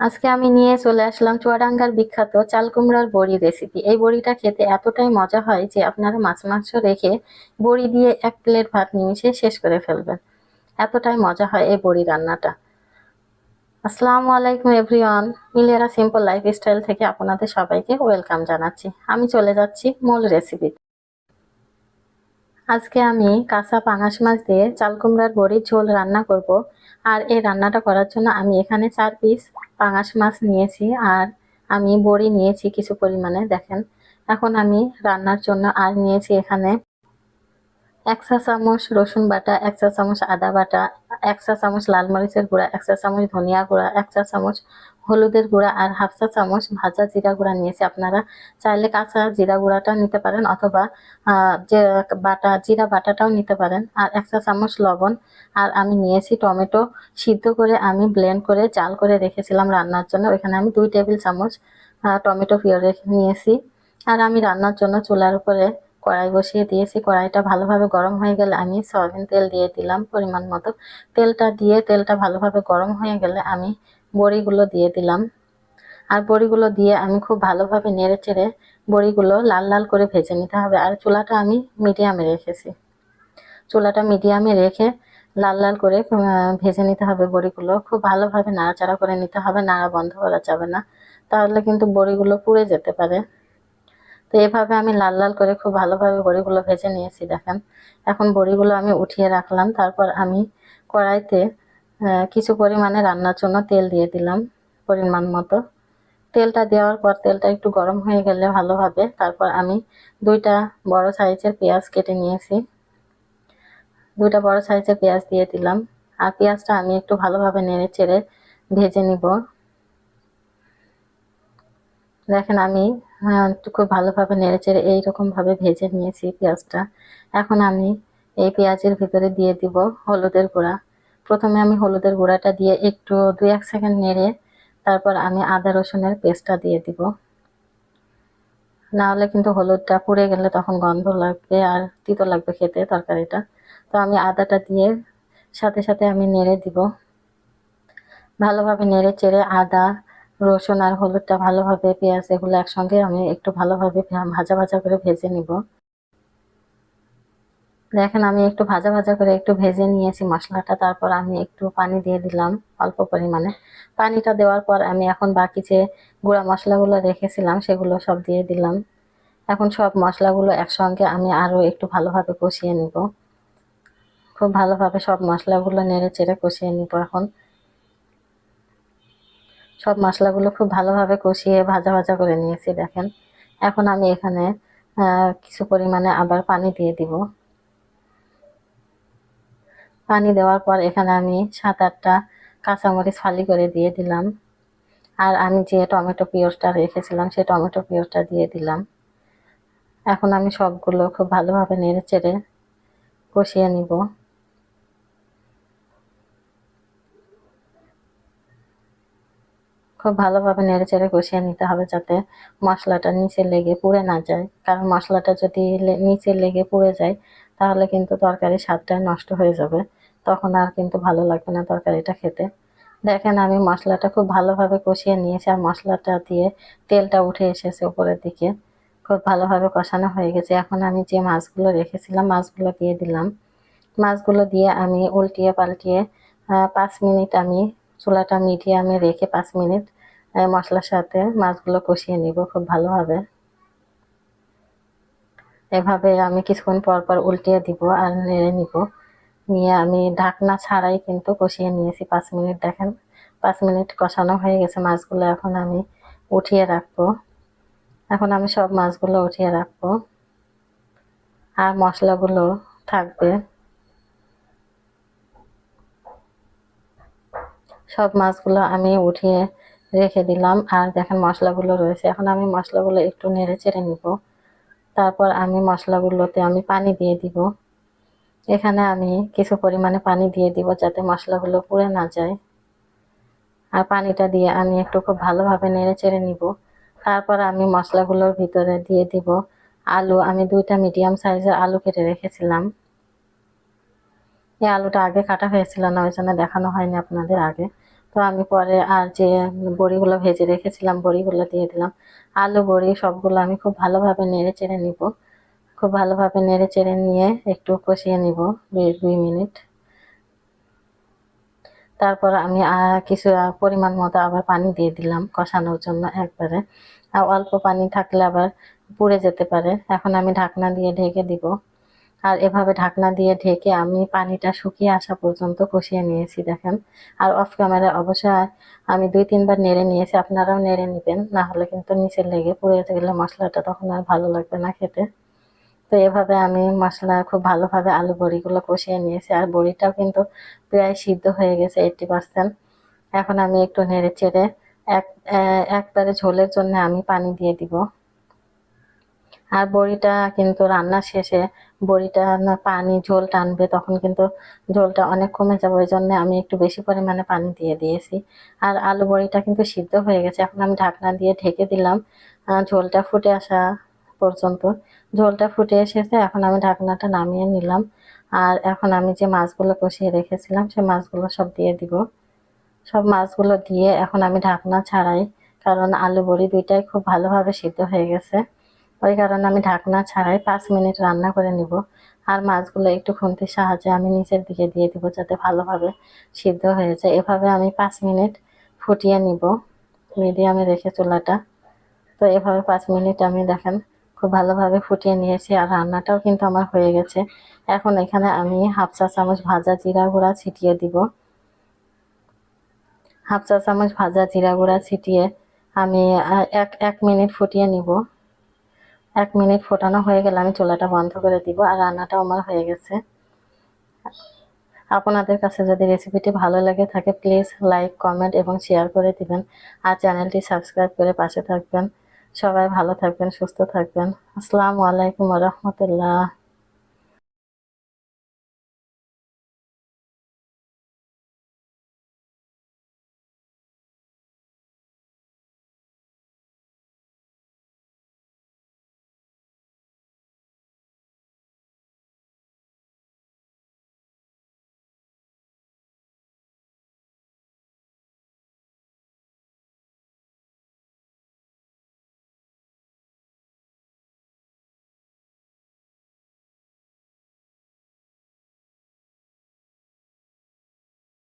আজকে আমি নিয়ে চলে আসলাম চুয়াডাঙ্গার বিখ্যাত চাল কুমড়ার বড়ি রেসিপি এই বড়িটা খেতে এতটাই মজা হয় যে আপনারা মাছ মাংস রেখে বড়ি দিয়ে এক প্লেট ভাত নিমিশে শেষ করে ফেলবেন। এতটাই মজা হয় এই বড়ি রান্নাটা। আসসালামু আলাইকুম এভরিওয়ান মিলেরা সিম্পল লাইফস্টাইল থেকে আপনাদের সবাইকে ওয়েলকাম জানাচ্ছি। আমি চলে যাচ্ছি মূল রেসিপি আজকে আমি কাঁচা পাঙাশ মাছ দিয়ে চাল কুমড়ার বড়ির ঝোল রান্না করব। আর এই রান্নাটা করার জন্য আমি এখানে চার পিস পাঙাশ মাছ নিয়েছি আর আমি বড়ি নিয়েছি কিছু পরিমাণে, দেখেন। এখন আমি রান্নার জন্য আর নিয়েছি এখানে এক চা চামচ রসুন বাটা, এক চা চামচ আদা বাটা, এক চা চামচ লাল মরিচের গুঁড়া, এক চা চামচ ধনিয়া গুঁড়া, এক চা চামচ হলুদের গুঁড়া আর হাফ চা চামচ ভাজা জিরা গুঁড়া নিয়েছি। আপনারা চাইলে কাঁচা জিরা গুঁড়াটা নিতে পারেন অথবা যে বাটা, জিরা বাটাটাও নিতে পারেন। আর এক চা চামচ লবণ আর আমি নিয়েছি টমেটো সিদ্ধ করে আমি ব্লেন্ড করে চাল করে রেখেছিলাম রান্নার জন্য। ওইখানে আমি দুই টেবিল চামচ টমেটো পিওর নিয়েছি। আর আমি রান্নার জন্য চুলার উপরে কড়াই বসিয়ে দিয়েছি। কড়াইটা ভালোভাবে গরম হয়ে গেলে আমি সয়াবিন তেল দিয়ে দিলাম পরিমাণ মতো। তেলটা দিয়ে তেলটা ভালোভাবে গরম হয়ে গেলে আমি বড়িগুলো দিয়ে দিলাম। আর বড়িগুলো দিয়ে আমি খুব ভালোভাবে নেড়ে চেড়ে বড়িগুলো লাল লাল করে ভেজে নিতে হবে। আর চুলাটা আমি মিডিয়ামে রেখেছি। চুলাটা মিডিয়ামে রেখে লাল লাল করে ভেজে নিতে হবে বড়িগুলো। খুব ভালোভাবে নাড়াচাড়া করে নিতে হবে। নাড়া বন্ধ করা যাবে না। তাহলে কিন্তু বড়িগুলো পুড়ে যেতে পারে। তো এভাবে আমি লাল লাল করে খুব ভালোভাবে বড়িগুলো ভেজে নিয়েছি, দেখেন। এখন বড়িগুলো আমি উঠিয়ে রাখলাম, তারপর আমি কড়াইতে কিছু পরিমাণে রান্নার জন্য তেল দিয়ে দিলাম পরিমাণ মতো। তেলটা দেওয়ার পর তেলটা একটু গরম হয়ে গেলে ভালোভাবে তারপর আমি দুইটা বড় সাইজের পেঁয়াজ কেটে নিয়েছি। দুইটা বড় সাইজের পেঁয়াজ দিয়ে দিলাম। আর পেঁয়াজটা আমি একটু ভালোভাবে নেড়ে চেড়ে ভেজে নিব। দেখেন আমি একটু খুব ভালোভাবে নেড়ে চেড়ে এইরকম ভাবে ভেজে নিয়েছি পেঁয়াজটা। এখন আমি এই পেঁয়াজের ভিতরে দিয়ে দিব হলুদের গুঁড়া। প্রথমে আমি হলুদের গুঁড়াটা দিয়ে একটু দুই এক সেকেন্ড নেড়ে তারপর আমি আদা রসুনের পেস্টটা দিয়ে দিব। না হলে কিন্তু হলুদটা পুড়ে গেলে তখন গন্ধ লাগবে আর তিতো লাগবে খেতে তরকারিটা। তো আমি আদাটা দিয়ে সাথে সাথে আমি নেড়ে দিব। ভালোভাবে নেড়ে চেড়ে আদা রসুন আর হলুদটা ভালোভাবে পেঁয়াজ এগুলো একসঙ্গে আমি একটু ভালোভাবে ভাজা ভাজা করে ভেজে নিব। দেখেন আমি একটু ভাজা ভাজা করে একটু ভেজে নিয়েছি মশলাটা, তারপর আমি একটু পানি দিয়ে দিলাম অল্প পরিমাণে। পানিটা দেওয়ার পর আমি এখন বাকি যে গুঁড়া মশলাগুলো রেখেছিলাম সেগুলো সব দিয়ে দিলাম। এখন সব মশলাগুলো একসঙ্গে আমি আরও একটু ভালোভাবে কষিয়ে নিব। খুব ভালোভাবে সব মশলাগুলো নেড়ে চেড়ে কষিয়ে নিব এখন। সব মশলাগুলো খুব ভালোভাবে কষিয়ে ভাজা ভাজা করে নিয়েছি, দেখেন। এখন আমি এখানে কিছু পরিমাণে আবার পানি দিয়ে দিব। পানি দেওয়ার পর এখানে আমি সাত আটটা কাঁচামরিচ ফালি করে দিয়ে দিলাম। আর আমি যে টমেটো পিওরটা রেখেছিলাম, সেই টমেটো পিওরটা দিয়ে দিলাম। এখন আমি সবগুলো খুব ভালোভাবে নেড়ে চেড়ে কষিয়ে নিব। খুব ভালোভাবে নেড়ে চেড়ে কষিয়ে নিতে হবে যাতে মশলাটা নিচে লেগে পুড়ে না যায়। কারণ মশলাটা যদি নিচে লেগে পুড়ে যায়, তাহলে কিন্তু তরকারির স্বাদটা নষ্ট হয়ে যাবে। তখন আর কিন্তু ভালো লাগবে না তরকারিটা খেতে। দেখেন আমি মশলাটা খুব ভালোভাবে কষিয়ে নিয়েছি আর মশলাটা দিয়ে তেলটা উঠে এসেছে উপরের দিকে। খুব ভালোভাবে কষানো হয়ে গেছে। এখন আমি যে মাছগুলো রেখেছিলাম, মাছগুলো দিয়ে দিলাম। মাছগুলো দিয়ে আমি উল্টিয়ে পাল্টিয়ে পাঁচ মিনিট আমি চুলাটা মিডিয়ামে রেখে পাঁচ মিনিট মশলার সাথে মাছগুলো কষিয়ে নিব, খুব ভালোভাবে এভাবে আমি কিছুক্ষণ পর পর উল্টিয়ে দিব আর নেড়ে নিব। নিয়ে আমি ঢাকনা ছাড়াই কিন্তু কষিয়ে নিয়েছি। পাঁচ মিনিট দেখেন, পাঁচ মিনিট কষানো হয়ে গেছে। মাছগুলো এখন আমি উঠিয়ে রাখব। এখন আমি সব মাছগুলো উঠিয়ে রাখব। আর মশলাগুলো থাকবে। সব মাছগুলো আমি উঠিয়ে রেখে দিলাম। আর দেখেন মশলাগুলো রয়েছে। এখন আমি মশলাগুলো একটু নেড়ে চেড়ে নিব। তারপর আমি মশলাগুলোতে আমি পানি দিয়ে দিব। এখানে আমি কিছু পরিমাণে পানি দিয়ে দিব যাতে মশলাগুলো পুড়ে না যায়। আর পানিটা দিয়ে আমি একটু খুব ভালোভাবে নেড়ে চেড়ে নিব। তারপর আমি মশলাগুলোর ভিতরে দিয়ে দিব আলু। আমি দুইটা মিডিয়াম সাইজের আলু কেটে রেখেছিলাম। এই আলুটা আগে কাটা হয়েছিল না, ওই জন্য দেখানো হয়নি আপনাদের আগে। তো আমি পরে আর যে বড়িগুলো ভেজে রেখেছিলাম, বড়িগুলো দিয়ে দিলাম। আলু, বড়ি সবগুলো আমি খুব ভালোভাবে নেড়ে চেড়ে নিব। খুব ভালোভাবে নেড়ে চেড়ে নিয়ে একটু কষিয়ে নিব দুই মিনিট। তারপর আমি কিছু পরিমাণ মতো আবার পানি দিয়ে দিলাম কষানোর জন্য একবারে। অল্প পানি থাকলে আবার পুড়ে যেতে পারে। এখন আমি ঢাকনা দিয়ে ঢেকে দিব। আর এভাবে ঢাকনা দিয়ে ঢেকে আমি পানিটা শুকিয়ে আসা পর্যন্ত কষিয়ে নিয়েছি, দেখেন। আর অফ ক্যামেরা অবশ্যই আমি দুই, তিনবার নেড়ে নিয়েছি, আপনারাও নেড়ে নেবেন, না হলে কিন্তু নিচে লেগে পুড়ে গেলে মশলাটা তখন আর ভালো লাগবে না খেতে। তো এভাবে আমি মশলা খুব ভালোভাবে আলু বড়িগুলো কষিয়ে নিয়েছি, আর বড়িটাও কিন্তু প্রায় সিদ্ধ হয়ে গেছে এইটটি পার্সেন্ট এখন আমি একটু নেড়ে চেড়ে এক একবারে ঝোলের জন্য আমি পানি দিয়ে দিব। আর বড়িটা কিন্তু রান্না শেষে বড়িটা পানি, ঝোল টানবে, তখন কিন্তু ঝোলটা অনেক কমে যাবে। ওই জন্য আমি একটু বেশি পরিমাণে পানি দিয়ে দিয়েছি। আর আলু বড়িটা কিন্তু সিদ্ধ হয়ে গেছে। এখন আমি ঢাকনা দিয়ে ঢেকে দিলাম। ঝোলটা ফুটে আসা পর্যন্ত। ঝোলটা ফুটে এসেছে। এখন আমি ঢাকনাটা নামিয়ে নিলাম। আর এখন আমি যে মাছগুলো কষিয়ে রেখেছিলাম, সে মাছগুলো সব দিয়ে দিব। সব মাছগুলো দিয়ে এখন আমি ঢাকনা ছাড়াই, কারণ আলু বড়ি দুইটাই খুব ভালোভাবে সিদ্ধ হয়ে গেছে। ওই কারণে আমি ঢাকনা ছাড়াই পাঁচ মিনিট রান্না করে নিব। আর মাছগুলো একটু খুন্তির সাহায্যে আমি নিচের দিকে দিয়ে দিব যাতে ভালোভাবে সিদ্ধ হয়ে যায়। এভাবে আমি পাঁচ মিনিট ফুটিয়ে নিব মিডিয়ামে রেখে চুলাটা। তো এভাবে পাঁচ মিনিট আমি দেখেন খুব ভালোভাবে ফুটিয়ে নিয়েছি আর রান্নাটাও কিন্তু আমার হয়ে গেছে। এখন এখানে আমি হাফ চা চামচ ভাজা জিরা গুঁড়া ছিটিয়ে দিব। হাফ চা চামচ ভাজা জিরা গুঁড়া ছিটিয়ে আমি এক এক মিনিট ফুটিয়ে নিব। এক মিনিট ফোটানো হয়ে গেলে আমি চুলাটা বন্ধ করে দিব আর রান্নাটাও আমার হয়ে গেছে। আপনাদের কাছে যদি রেসিপিটি ভালো লাগে থাকে, প্লিজ লাইক, কমেন্ট এবং শেয়ার করে দিবেন আর চ্যানেলটি সাবস্ক্রাইব করে পাশে থাকবেন। সবাই ভালো থাকবেন, সুস্থ থাকবেন। আসসালামু আলাইকুম রহমতুল্লাহ।